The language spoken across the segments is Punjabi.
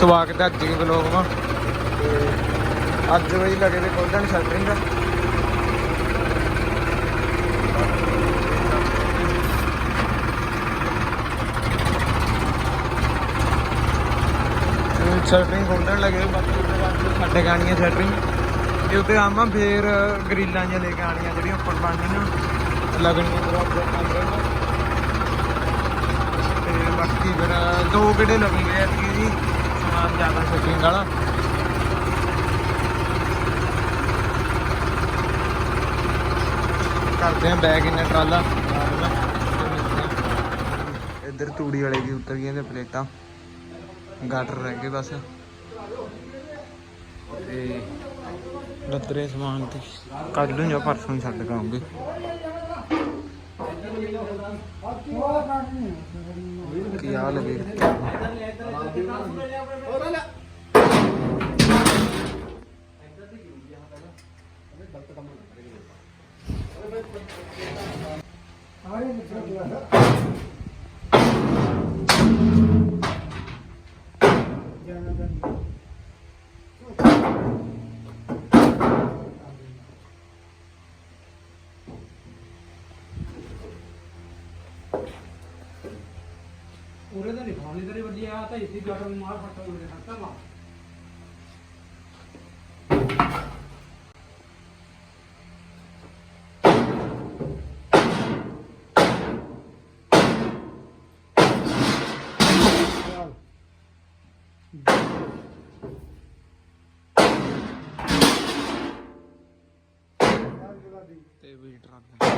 ਸਵਾਗਤ ਹੈ ਅੱਜ ਦੇ ਵਲੋਗ ਮਾ ਅੱਜ ਵਈ ਲਗੇ ਤੇ ਗੋਲਡਨ ਸ਼ਟਰਿੰਗ ਸ਼ਟਰਿੰਗ ਗੋਲਡਨ ਲਗੇ, ਬਾਕੀ ਸਾਡੇ ਗਾਣੀਆਂ ਸ਼ਟਰਿੰਗ ਤੇ ਉੱਤੇ ਆਵਾਂ ਫੇਰ ਗਰੀਲਾਂ ਜਿਹੀਆਂ ਲੈ ਕੇ ਆਣੀਆਂ ਜਿਹੜੀਆਂ ਉੱਪਰ ਬਣਨੀਆਂ ਲੱਗਣੀਆਂ ਦਰਵਾਜ਼ੇ ਕਮਰੇ ਨੂੰ ਤੇ ਬਾਕੀ ਫਿਰ ਦੋ ਕਿਹੜੇ ਲੱਗਣਗੇ ਐਤਕੀ ਜੀ? ਸਮਾਨ ਜ਼ਿਆਦਾ ਸ਼ਟਰਿੰਗ ਵਾਲਾ ਕਰਦੇ ਆ ਬੈਗ ਇੰਨਾ ਟਰਾਲਾ। ਇੱਧਰ ਤੂੜੀ ਵਾਲੇ ਦੀ ਉਤਰ ਗਈਆਂ ਤੇ ਪਲੇਟਾਂ। ਗਾਟਰ ਰਹਿ ਗਏ ਬਸ। ਤੇ ਲੱਦਰੇ ਸਮਾਨ ਤੇ ਕੱਢ ਲੂੰ ਜਾਂ ਪਰਸੋਂ ਨੂੰ ਛੱਡ ਕੇ ਆਉਂਗੇ। ਕੀ ਹਾਲ ਹੈ ਵੀਰ ਉਰੇ ਤਾਂ ਨਹੀਂ ਖਾਣੀ ਤੇਰੀ ਵੱਡੀ ਆ ਤਾਂ ਇਸੇ ਜੜ ਨੂੰ ਮਾਰ ਤੇ ਵੀ ਟਰਾਲਾ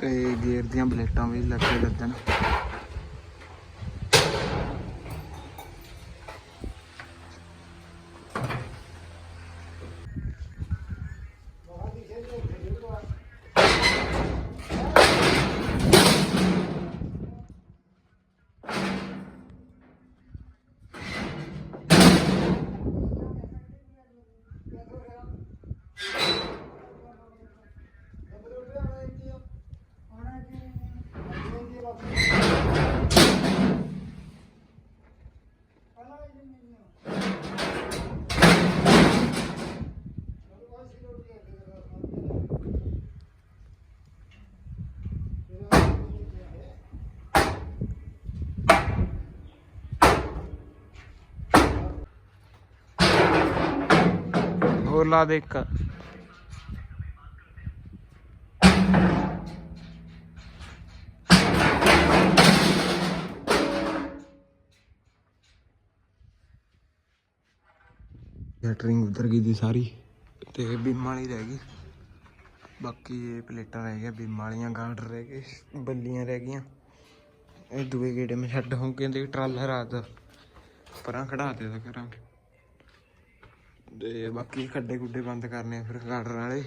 ਤੇ ਗੇਅਰ ਦੀਆਂ ਪਲੇਟਾਂ ਵੀ ਲੱਗੇ ਲੱਦਣ ਹੋਰ ਦੇ ਇੱਕ। ਲੈਟਰਿੰਗ ਉਧਰ ਗਈ ਦੀ ਸਾਰੀ ਤੇ ਬਿੰਮ ਵਾਲੀ ਰਹਿ ਗਈ। ਬਾਕੀ ਇਹ ਪਲੇਟਾਂ ਰਹਿ ਗਈਆਂ, ਬੀਮਾਂ ਵਾਲੀਆਂ ਗਾਰਡਰ ਰਹਿ ਗਏ, ਬੱਲੀਆਂ ਰਹਿ ਗਈਆਂ। ਇਹ ਦੂਏ ਗੇੜੇ ਮੈਂ ਛੱਡ ਹੋਂ ਕਹਿੰਦੇ ਟਰਾਲਾ ਰਾਤ ਪਰਾਂ ਖੜਾ ਦੇ ਦਾ ਕਰਾਂਗੇ ਤੇ ਬਾਕੀ ਖੱਡੇ ਗੁੱਡੇ ਬੰਦ ਕਰਨੇ ਫਿਰ ਗਾਰਡਰ ਵਾਲੇ।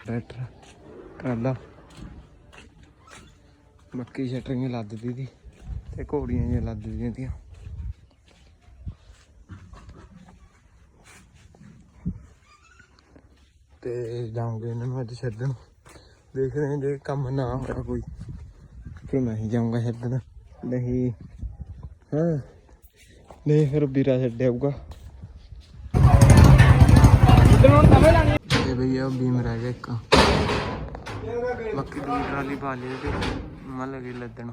ਟਰੈਕਟਰ, ਟਰਾਲਾ। ਬਾਕੀ ਸ਼ਟਰਿੰਗ ਲੱਦ ਦਿੱਤੀ ਤੇ ਘੋੜੀਆਂ ਜਿਹੀਆਂ ਲੱਦ ਦਿੱਤੀਆਂ ਤੀਆਂ। ਤੇ ਜਾਵਾਂਗੇ ਇਹਨਾਂ ਨੂੰ ਅੱਜ ਛੱਡਣ। ਦੇਖਦੇ ਹਾਂ ਜੇ ਕੰਮ ਨਾ ਹੋਇਆ ਕੋਈ। ਫਿਰ ਮੈਂ ਹੀ ਜਾਊਂਗਾ ਛੱਡਣ। ਨਹੀਂ। ਹਾਂ। ਨਹੀਂ, ਫਿਰ ਵੀਰਾ ਛੱਡਿਆਊਗਾ ਇਹ ਭਈਆ ਬੀਮ ਰਹਿ ਗਿਆ ਇੱਕ। ਬਾਕੀ ਦੂਜੀ ਟਰਾਲੀ ਪਾ ਲਈ ਤੇ ਮਨ ਲੱਗੇ ਲੱਦਣ।